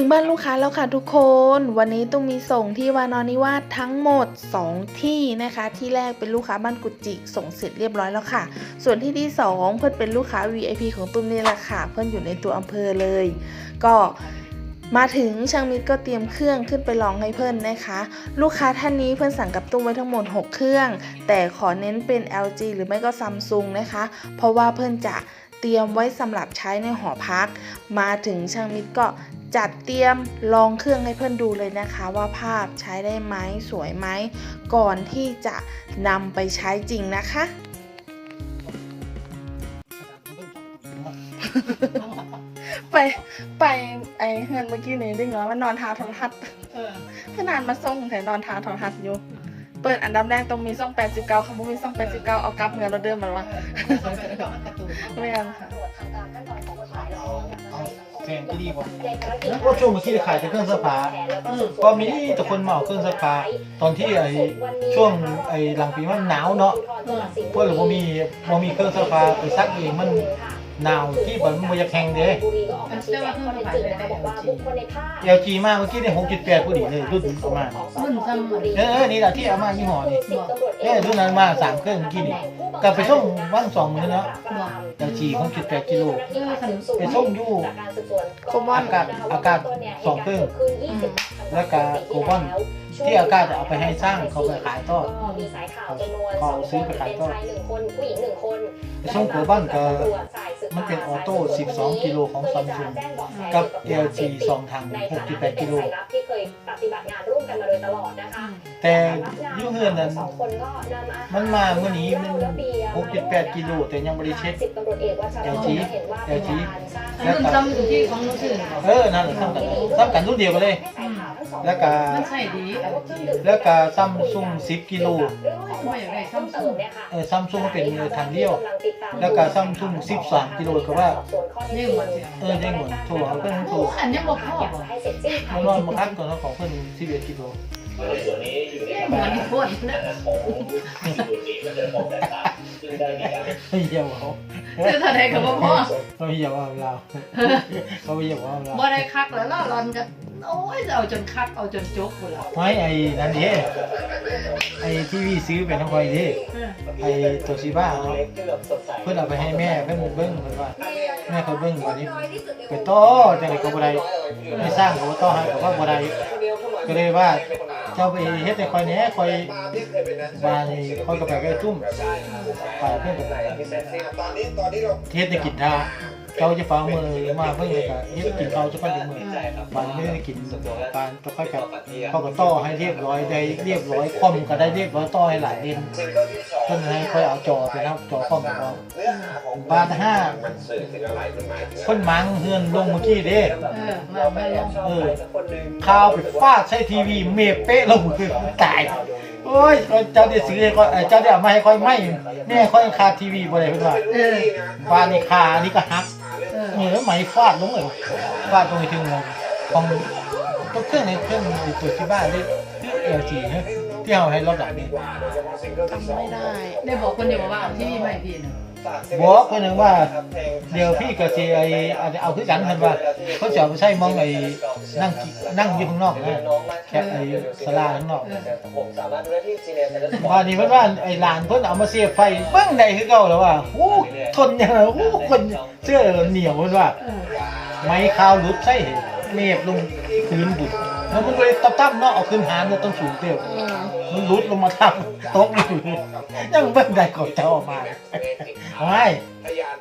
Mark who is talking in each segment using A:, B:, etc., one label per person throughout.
A: ถึงบ้านลูกค้าแล้วค่ะทุกคน วันนี้ตุ้มมีส่งที่วานอนิวาสทั้งหมด 2 ที่นะคะ ที่แรกเป็นลูกค้าบ้านกุจิส่งเสร็จเรียบร้อยแล้วค่ะ ส่วนที่ที่ 2 เพื่อนเป็นลูกค้า VIP ของตุ้มนี่แหละค่ะ เพื่อนอยู่ในตัวอำเภอเลย ก็มาถึงช่างมิตรก็เตรียมเครื่องขึ้นไปลองให้เพื่อนนะคะ ลูกค้าท่านนี้เพื่อนสั่งกับตุ้มไว้ทั้งหมด 6 เครื่อง แต่ขอเน้นเป็น LG หรือไม่ก็ซัมซุงนะคะ เพราะว่าเพื่อนจะเตรียมไว้สำหรับใช้ในหอพัก มาถึงช่างมิตรก็ จัดเตรียมลองเครื่องให้เพื่อนดูเลยนะคะว่าภาพใช้ได้ไหมสวยไหม ก่อนที่จะนำไปใช้จริงนะคะไปไปไอเฮือนเมื่อกี้นี้ได้เหรอว่านอนทาโทรทัศน์
B: เออ
A: ขนาดมาส่งแต่นอนทาโทรทัศน์อยู่ เปิดอันดับแรกต้องมีซ่อง89ค่ะบ่มีซ่อง89เอากลับเงินเราเดิมมันวะไม่เอาค่ะ
C: แพงก็ดีกว่าแล้วก็ช่วงเมื่อกี้ขายแต่เครื่องซักผ้าก็มีแต่คนเหมาเครื่องซักผ้าตอนที่ไอ้ช่วงไอ้หลังปีมันหนาวเนาะพวกหรือว่ามีบ่มีเครื่องซักผ้าไปซักเองมัน หนาวที่มันบ่อยากแข็งเด้ LG มากเมื่อกี้เนี่ย6.8พอดีเลยรุ่นประมาณ
B: รุ่นซ้ำหมด
C: เออเออนี่แหละที่เอามายี่ห้อนี่เออรุ่นนั้นมาสามเครื่องเมื่อกี้นี่กลับไปส่งวันสองมื้อเนาะ LG 6.8กิโลไปส่งอยู่
A: โคบอน
C: อากาศอากาศสองเครื่องแล้วก็โกบอนที่อากาศจะเอาไปให้สร้างเขาไปขายต่อ
D: มีสายข่าวจำนวน
C: เขาซื้อไปขายต่อ
D: เป็นชายหนึ่งคนผู้หญิงหนึ่งคน
C: ไปส่งโกบอนก็ มันเป็นออโต้ 12 กิโลของซัมซุงกับ LG 2ถัง
D: ในฐานะ
C: 6.8 กิโล
D: สายลับที่เคยปฏิบัติงานร่วมกันมาโดยตลอดนะคะ
C: แต่อยุ่งเงินนั้น
D: สองคนก็นำอาหาร
C: มันมาเมื่อนี้มัน 6.8 กิโลแต่ยังไม่ได้เช็ค
D: สิบตำรวจเอกวัชรพล
C: LG
D: เห็นว่าเป็นการสร้าง
C: แล้ว
B: รุ่น
C: ก็
B: ซ้ำอยู่ที่ของรู้สึก
C: เออ นั่นแหละซ้ำกันซ้ำกันรุ่นเดียวกันเลย
D: ให้สายข่าวทั้งสอง
C: แล้วก็
B: มันใช่ดี
D: แต่ว่าเครื่องดื่ม
C: แล้วก็ซัมซุง10กิโล
B: ไม่อยากได้ซัมซุง
C: เออซัมซุงเป็นทางเดียว แล้วก็ซัมซุง13กิโลก็ว่า
B: นี่หมดเสีย
C: เออได้หมดโทรเอาเพิ่นโทร
B: อันนี้บอกพ่อบอก
D: ให้เสร็จสิ้น
C: มันนอนมาคัดก่อนแล้วของเพิ่น11กิโล
B: เหมือนที่พ่ในมันะ
C: เฮ้ยอย่าเอา
B: ซื้อเท่าไรกับพ่อ
C: เขาอย่าว่าเราเขาอย่าว่าเรา
B: บ่ได้คักแล้วล่ะรอนกันโอ้ยเอาจนคักเอาจนจกหมดแล้ว
C: ไม่ไอ้นั่นดิไอ้ที่พี่ซื้อไปน้องคอยดิไอ้ตัวซีบ้าเนาะเพิ่นเอาไปให้แม่เพิ่นเบิ่งเพิ่นว่าแม่เขาเบิ่งวันนี้ไปโต่อจังได๋ก็บ่ได้ไม่สร้างก็บ่ต่อให้ก็ว่าบ่ได้ก็เลยว่า เจ้าไปเฮ็ดให้คอยแหน่คอยบ้านนี่คอยกับไปใกล้จุ่มไปเพิ่นก็
E: ตอนนี้ตอนนี้เรา
C: เฮ็ดได้กินท่า เจ้าจะฟังมือมาเพิ่นก็เฮ็ดกินข้าวจะปั้นมือบ้านไม่ได้กินการก็ค่อยกับเขาก็ต่อให้เรียบร้อยได้เรียบร้อยคอมก็ได้เรียบร้อยต่อให้หลายเลน
E: ซิงเกิลที่สอง
C: เพิ่นให้ค่อยเอาจอไปนะจอคอมของเรา
E: เนื้อหาของ
C: บาทห้า
E: มันสื่อถึงอะไรมันหมายถึง
C: เพิ่นมังเฮือนลงเมื่อกี้เด้
B: เออมาไม่ลง
C: เออข่าวไปฟาดใส่ทีวีเมฟเป๊ะลงคือตายโอ้ยเจ้าได้ซื้อให้ค่อยเอ่อเจ้าได้เอามาให้ค่อยไหม่แม่ค่อยคาทีวีบ่ได้เพิ่นว่า
B: เออ
C: บ้านนี่คาอันนี้ก็หัก
B: เอ
C: แล้วไหมฟาดลงเลยฟาดลงไปถึงของตัวเครื่องในเครื่องตัวที่บ้านนี่คือ LG นะที่เอาให้เราดับนี่
A: จำไม่ได้
B: ได้บอกคนเดียวว่าเอาที่นี่ไม่พี่นะ
C: บอกเพิ่นนึงว่าเดี๋ยวพี่ก็สิไอ้อาจจะเอาคือกันเพิ่นว่าเพิ่นสิเอาไปใช้มองไอ้นั่งกินั่งอยู่ข้างนอกนะแค่ไอ้ศาลาข้างนอก
E: ผมสามารถดูได้ที่ซีเนียร์แต่ละ
C: ว่านี่เพิ่นว่าไอ้หลานเพิ่นเอามาเสียบไฟเบิ่งได้คือเก่าแล้วว่าโอ้ทนยังไงโอ้คนเสื้อเหนียวเพิ่นว่า
B: เออ
C: ไม้ขาวหลุดใส่ เมฟลงพื้นบุดแล้วมันเลยตับตับๆเนาะเอาขึ้นหางเนี่ยต้องสูงเตี้ยวมันหลุดลงมาทับตกอยู่ยังเบิ่งได้ก่อนเจ้าออกมาไม่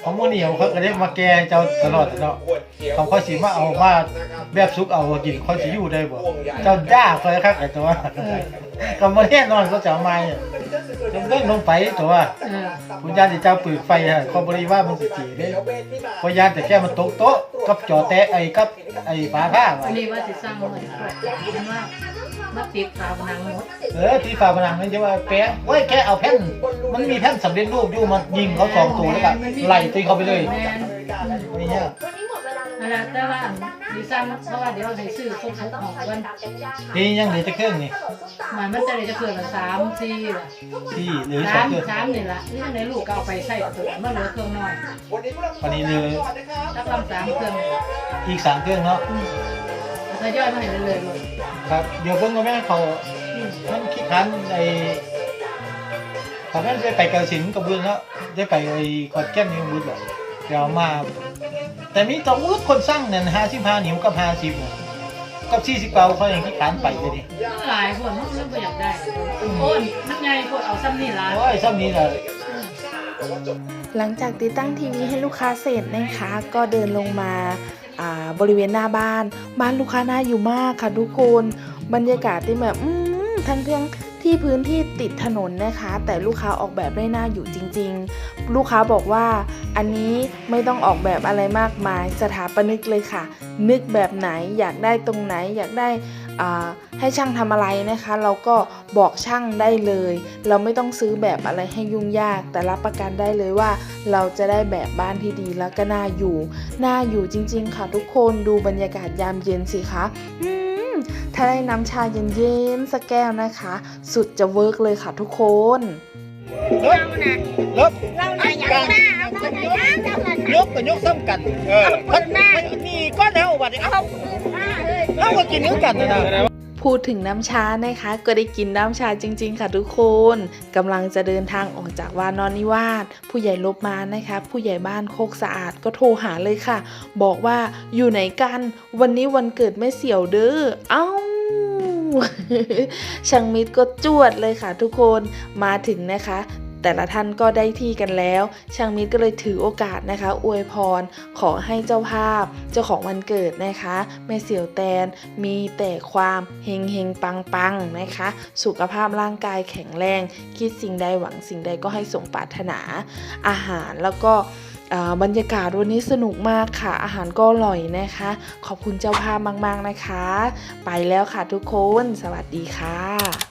C: ของมันเหนียวเขาก็ได้มาแกเจ้าตลอดเนาะเขาค่อยสิมาเอามาแบบซุกเอากินค่อยสิอยู่ได้บ่เจ้าด่าคอยคักไอ้ตัวก็มาแน่นอนเขาจะเอามาเนี่ยจะเบิ่งลงไปตัว
B: เออ
C: คุณยานที่เจ้าปืนไฟฮะเขาบริว่ามันสิจีเด้เพราะยานแต่แค่มันตกโต๊ะ กับจอแตะไอ้กับไอ้ฝาผ้า
B: อั
C: ว่ะ
B: นนี้ว่าสิสร้างมันมันว่ามาติดขาวนางมด
C: เออที่ฝาผนังนั่นจะว่าแปะเว้ยแค่เอาแผ่นมันมีแผ่นสำเร็จรูปอยู่มันยิงเขาสองตัวแล้วก็ไล่ตีเขาไปเลย
B: แม่น
C: นี่เนี่ย
B: นั่นแหละแต่ว่าดีสร้างเพราะว่าเดี๋ยวให้ซื้อครบทุกของกัน
C: นี่ยังเหลือจะเครื่องนี่
B: หมายมันจะได้จะเกิดละสามสี่ละ
C: ที่เหลือสอ
B: สางม
C: เครื่อง
B: สามนี่ละนี่ในลูกก็เอาไปใส่ตัวมันเหลือเครื่องน้อย
E: วันนี้พวกเรา
C: วันนี้เหลือ
B: ถ้าทำสามเครื่อง
C: อีกสามเครื่องเนาะ
B: อืมทยอยมาให้เรื่อยๆเลย
C: ครับเดี๋ยวเพิ่งก็แม่เขา
B: อืม
C: ท่านคิดทันไอ้เขาแม่ได้ไปกาฬสินธุ์กับบุญแล้วได้ไปไอ้ขอนแก่นนี่บุญเหรอ เดี๋ยวมา แต่มีตัวอุ้คนสร้างเนี่ยห้าสิบห้านิ้วกับห้าสิบเนี่ยกับสี่สิบเก้าเขาอย่างคิดทันไปเลยดิ
B: หลายคนมันเริ่มบ่อยากได้โอ้ยมันไงพวกเอาซ้ำนี่ล่ะ
C: โอ้ยซ้ำนี้แหละ
A: หลังจากติดตั้งทีวีให้ลูกค้าเสร็จนะคะ ก็เดินลงมาอ่าบริเวณหน้าบ้าน บ้านลูกค้าน่าอยู่มากค่ะทุกคน บรรยากาศที่แบบอืมทั้งเรื่อง ที่พื้นที่ติดถนนนะคะ แต่ลูกค้าออกแบบได้น่าอยู่จริง ๆ ลูกค้าบอกว่าอันนี้ไม่ต้องออกแบบอะไรมากมาย สถาปนิกเลยค่ะ นึกแบบไหนอยากได้ตรงไหนอยากได้ให้ช่างทำอะไรนะคะ เราก็บอกช่างได้เลย เราไม่ต้องซื้อแบบอะไรให้ยุ่งยาก แต่รับประกันได้เลยว่า เราจะได้แบบบ้านที่ดีแล้วก็น่าอยู่ น่าอยู่จริง ๆ ค่ะทุกคนดูบรรยากาศยามเย็นสิคะอื ถ้าได้น้ำชาเย็นๆสักแก้วนะคะ สุดจะเวิร์กเลยค่ะทุกคน
C: เรานะลบ
D: เราไหนอยากได้าเราไหนอยากได้เราไหน
C: ยกกับยกซ้ำกัน เออมันนี่ก็แล้วบัดนี้เอ้า
D: เรา
C: ก็กินเนื้อกันนะ
A: พูดถึงน้ำชานะคะ ก็ได้กินน้ำชาจริง ๆ ค่ะทุกคนกำลังจะเดินทางออกจากวานอนนิวาสผู้ใหญ่ลบมานะคะ ผู้ใหญ่บ้านโคกสะอาดก็โทรหาเลยค่ะ บอกว่าอยู่ไหนกัน วันนี้วันเกิดแม่เสี่ยวเด้อเอ้าช่างมิตรก็จวดเลยค่ะทุกคนมาถึงนะคะ แต่ละท่านก็ได้ที่กันแล้ว ช่างมิตรก็เลยถือโอกาสนะคะ อวยพรขอให้เจ้าภาพ เจ้าของวันเกิดนะคะแม่เสี่ยวแตนมีแต่ความเฮงเฮงปังปังนะคะ สุขภาพร่างกายแข็งแรง คิดสิ่งใดหวังสิ่งใดก็ให้สมปรารถนาอาหารแล้วก็บรรยากาศวันนี้สนุกมากค่ะ อาหารก็อร่อยนะคะ ขอบคุณเจ้าภาพมาก ๆ นะคะ ไปแล้วค่ะทุกคน สวัสดีค่ะ